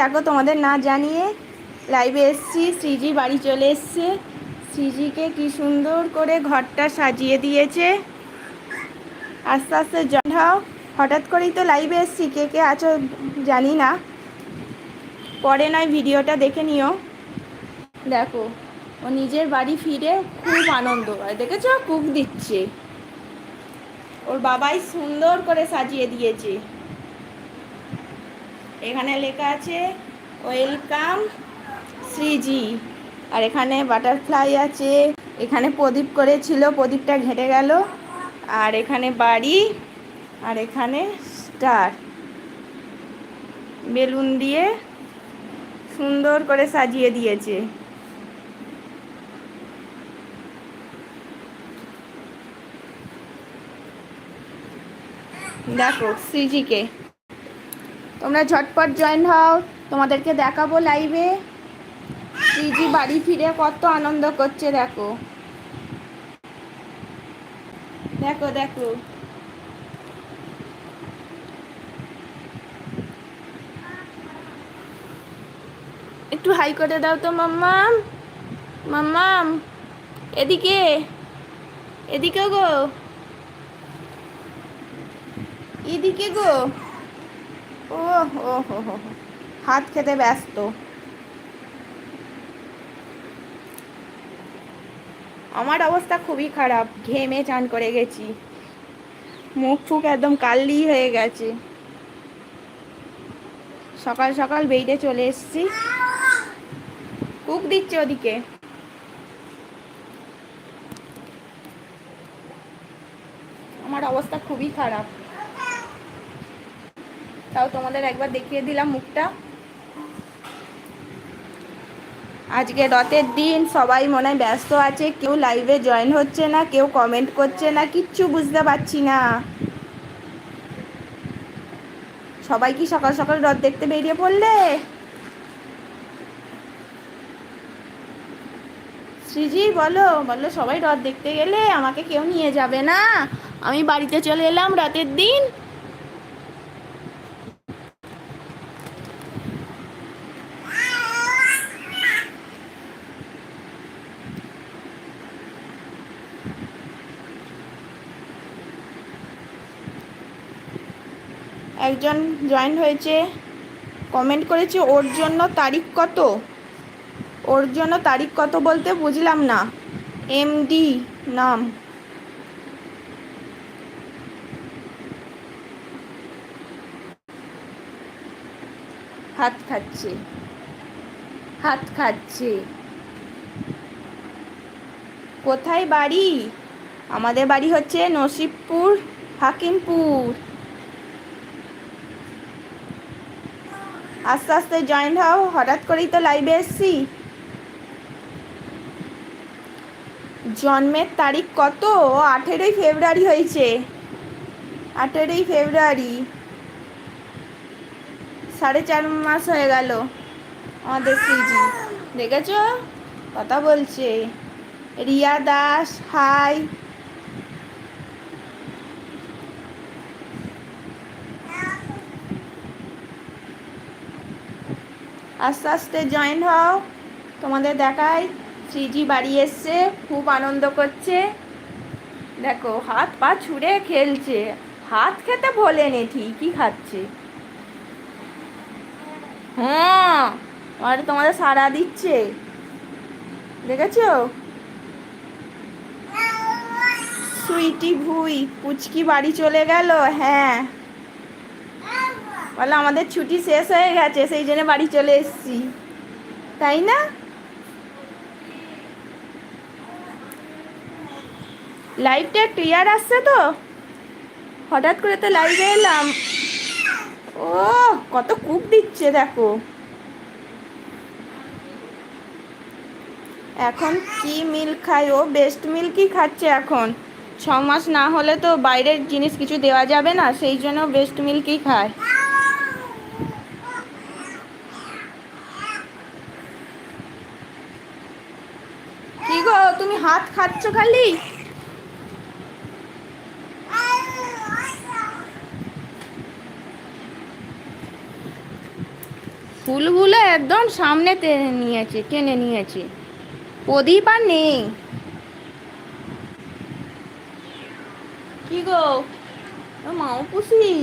দেখো, তোমাদের না জানিয়ে লাইভে এসছি। শ্রীজি বাড়ি চলে এসছে। শ্রীজিকে কি সুন্দর করে ঘরটা সাজিয়ে দিয়েছে। আস্তে আস্তে জন্ধাও হঠাৎ করেই তো লাইভে এসছি। কে কে আছো জানি না। পরে নয়, ভিডিওটা দেখে নিও। দেখো, ও নিজের বাড়ি ফিরে খুব আনন্দ হয় দেখেছ? কুক দিচ্ছে। ওর বাবাই সুন্দর করে সাজিয়ে দিয়েছে। এখানে লেখা আছে, ওয়েলকাম শ্রীজি। আর এখানে বাটারফ্লাই আছে, এখানে প্রদীপ করেছিল, প্রদীপটা ঘেটে গেল। আর এখানে বাড়ি, আর এখানে স্টার। বেলুন দিয়ে সুন্দর করে সাজিয়ে দিয়েছে। দেখো, শ্রীজিকে তোমরা ঝটপট জয়েন হও, তোমাদেরকে দেখাবো লাইভে শ্রীজি বাড়ি ফিরে কত আনন্দ করছে, দেখো। দেখো দেখো। একটু হাই করে দাও তো মাম্মাম মাম্মাম এদিকে এদিকে গো। এদিকে গো। ও হো হো হো হাত খেতে ব্যস্ত। আমার অবস্থা খুবই খারাপ, ঘেমে চান করে গেছি। মুখ ফুক একদম কাল্লি হয়ে গেছে। সকাল সকাল বেরিয়ে চলে এসছি। কুক দিচ্ছে ওদিকে। আমার অবস্থা খুবই খারাপ। তাও তোমাদের একবার দেখিয়ে দিলাম মুখটা। আজকে রথের দিন, সবাই মনে হয় ব্যস্ত আছে, কেউ লাইভে জয়েন হচ্ছে না, কেউ কমেন্ট করছে না, কিচ্ছু বুঝতে পারছি না। সবাই কি সকাল সকাল রথ দেখতে বেরিয়ে পড়লে? শ্রীজি, বলো বলো, সবাই রথ দেখতে গেলে আমাকে কেউ নিয়ে যাবে না। আমি বাড়িতে চলে এলাম রাতের দিন। একজন জয়েন হয়েছে কমেন্ট করেছে, ওর জন্য তারিখ কত? ওর জন্য তারিখ কত বলতে বুঝলাম না। এমডি নাম। হাত খাচ্ছে। হাত খাচ্ছে। কোথায় বাড়ি? আমাদের বাড়ি হচ্ছে নসিবপুর, হাকিমপুর। আস্তে আস্তে জয়েন্ট হও, হঠাৎ করেই তো লাইভে এসছি। জন্মের তারিখ কত? আঠেরোই ফেব্রুয়ারি হয়েছে। আঠেরোই ফেব্রুয়ারি। সাড়ে চার মাস হয়ে গেল আমাদের শ্রীজি দেখেছ? কথা বলছে। রিয়া দাস হাই আস্তে আস্তে জয়েন হও। তোমাদের দেখাই, শ্রীজি বাড়ি এসছে, খুব আনন্দ করছে। দেখো, হাত পা ছুঁড়ে খেলছে। হাত খেতে ভোলেনি, ঠিকই খাচ্ছে। হ্যাঁ আর তোমাদের সারা দিচ্ছে। দেখেছ? সুইটি ভুই, পুচকি বাড়ি চলে গেল হ্যাঁ। বলো আমাদের ছুটি শেষ হয়ে গেছে, সেই জন্য বাড়ি চলে এসছি। তাই না? লাইভটা ক্লিয়ার আসছে তো। হঠাৎ করে তো লাইভে এলাম। ও, কত কুক দিচ্ছে, দেখো। এখন কি মিল খায়? ও বেস্ট মিল্কই খাচ্ছে এখন। ছ মাস না হলে তো বাইরের জিনিস কিছু দেওয়া যাবে না, সেই জন্য বেস্ট মিল্কই খায় কি হাত খাচ্ছ খালি? ফুলগুলো একদম সামনে টেনে নিয়েছে টেনে নিয়েছে। প্রদীপ আর নেই। কি গো? মাও পুষি।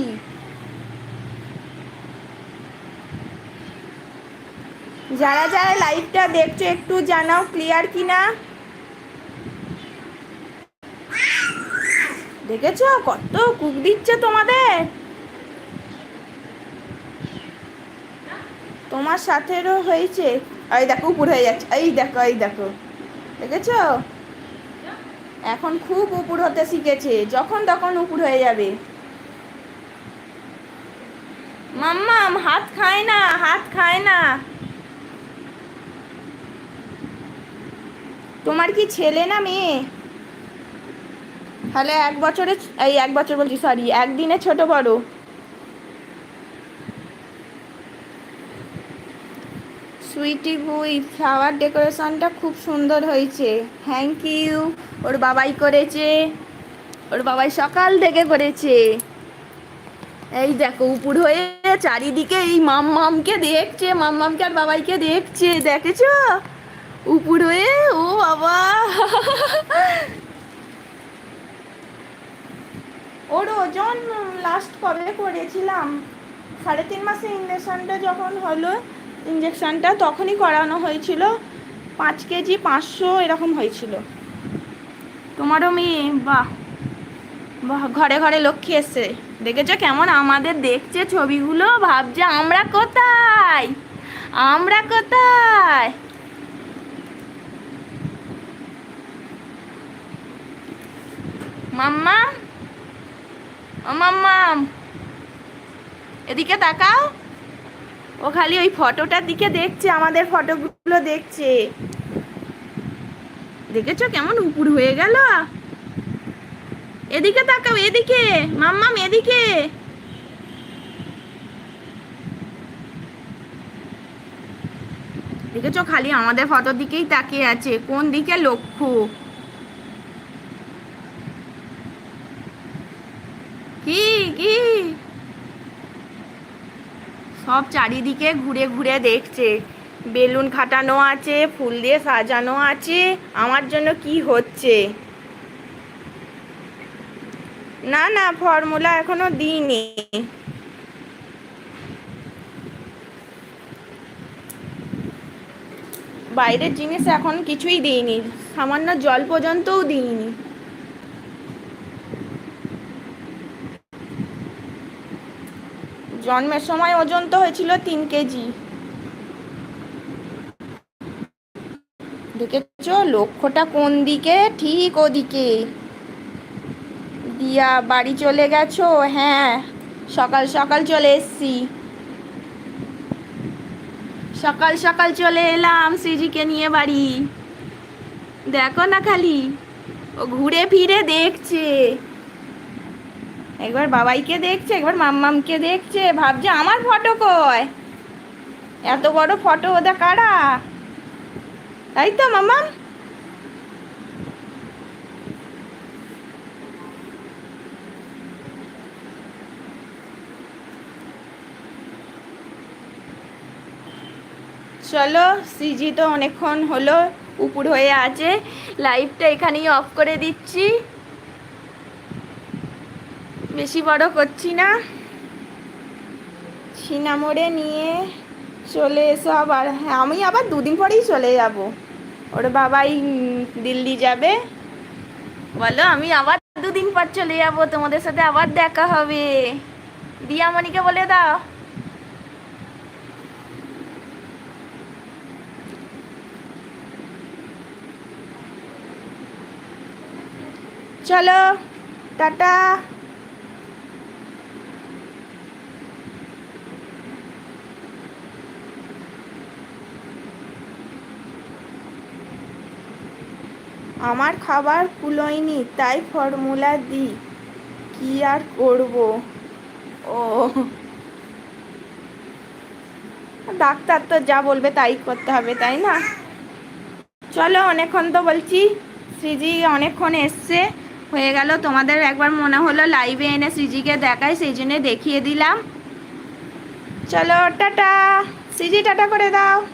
যারা যারা লাইভটা দেখছ, একটু জানাও ক্লিয়ার কিনা? দেখেছ? কত কুক দিচ্ছে তোমাদের? তোমার সাথেরও হয়েছে। এই দেখো, উপর হয়ে যাচ্ছে। এই দেখো এই দেখো। দেখেছ? এখন খুব উপর হতে শিখেছে। যখন তখন উপর হয়ে যাবে। মাম্মাম, হাত খায় না, হাত খায় না। তোমার কি ছেলে না মেয়ে? তাহলে এক বছরে, এই এক বছর বলছি সরি একদিনে ছোট বড়। সুইটি বুই ফ্লাওয়ার ডেকোরেশনটা খুব সুন্দর হয়েছে। থ্যাংক ইউ ওর বাবাই করেছে। ওর বাবাই সকাল থেকে করেছে। এই দেখো, উপর হয়ে চারিদিকে এই মাম মামকে দেখছে মাম মামকে আর বাবাইকে দেখছে, দেখেছ? উপর হয়ে, ও বাবা! ওর ওজন লাস্ট কবে করেছিলাম? সাড়ে তিন মাসে ইঞ্জেকশনটা যখন হলো ইঞ্জেকশনটা তখনই করানো হয়েছিল। পাঁচ কেজি পাঁচশো এরকম হয়েছিল। তোমারও মেয়ে, বাহ বাহ, ঘরে ঘরে লক্ষ্মী এসছে। দেখেছ কেমন আমাদের দেখছে ছবিগুলো? ভাবছে, আমরা কোথায়? আমরা কোথায়? মাম্মা মাম্মাম, এদিকে তাকাও। ও খালি ওই ফটোটার দিকে দেখছে, আমাদের ফটোগুলো দেখছে। দেখেছ কেমন উপুর হয়ে গেল? এদিকে তাকাও, এদিকে, মাম্মাম, এদিকে। দেখেছ খালি আমাদের ফটোর দিকেই তাকিয়ে আছে, কোন দিকে লক্ষ্য কি কি সব চারিদিকে ঘুরে ঘুরে দেখছে। বেলুন খাটানো আছে, ফুল দিয়ে সাজানো আছে। আমার জন্য কি হচ্ছে? না না, ফর্মুলা এখনও দিইনি। বাইরের জিনিস এখন কিছুই দিইনি। সামান্য জল পর্যন্তও দিইনি। জন্মের সময় ওজন তো হয়েছিল তিন কেজি। দেখেছ? লক্ষ্যটা কোন দিকে? ঠিক ওদিকে। দিয়া বাড়ি চলে গেছো? হ্যাঁ সকাল সকাল চলে এসছি। সকাল সকাল চলে এলাম সিজিকে নিয়ে বাড়ি। দেখো না খালি, ও ঘুরে ফিরে দেখছে। একবার বাবাইকে দেখছে, একবার মাম্মামকে দেখছে, ভাবছে আমার ফটো কয় এত বড় ফটো ওদের কারা? তাই তো মাম্মাম। চলো, সিজি তো অনেকক্ষণ হলো, উপর হয়ে আছে। লাইভটা এখানেই অফ করে দিচ্ছি। বেশি বড় করছি না। ছিনামোড়ে নিয়ে চলে এসো আবার। হ্যাঁ আমি আবার দুদিন পরেই চলে যাব। ওর বাবাই দিল্লি যাবে। বলো, আমি আবার দুদিন পর চলে যাব। তোমাদের সাথে আবার দেখা হবে। দিয়ামণিকে বলে দাও। চলো, টাটা। আমার খাবার কুলোয়নি, তাই ফর্মুলা দিই কি আর করব? ও। ডাক্তার তো যা বলবে তাই করতে হবে, তাই না? চলো, অনেকক্ষণ তো বলছি। শ্রীজি অনেকক্ষণ এসছে। হয়ে গেল, তোমাদের একবার মনে হলো লাইভে এনে শ্রীজিকে দেখায় সেই জন্য দেখিয়ে দিলাম। চলো, টাটা। সিজি টাটা করে দাও।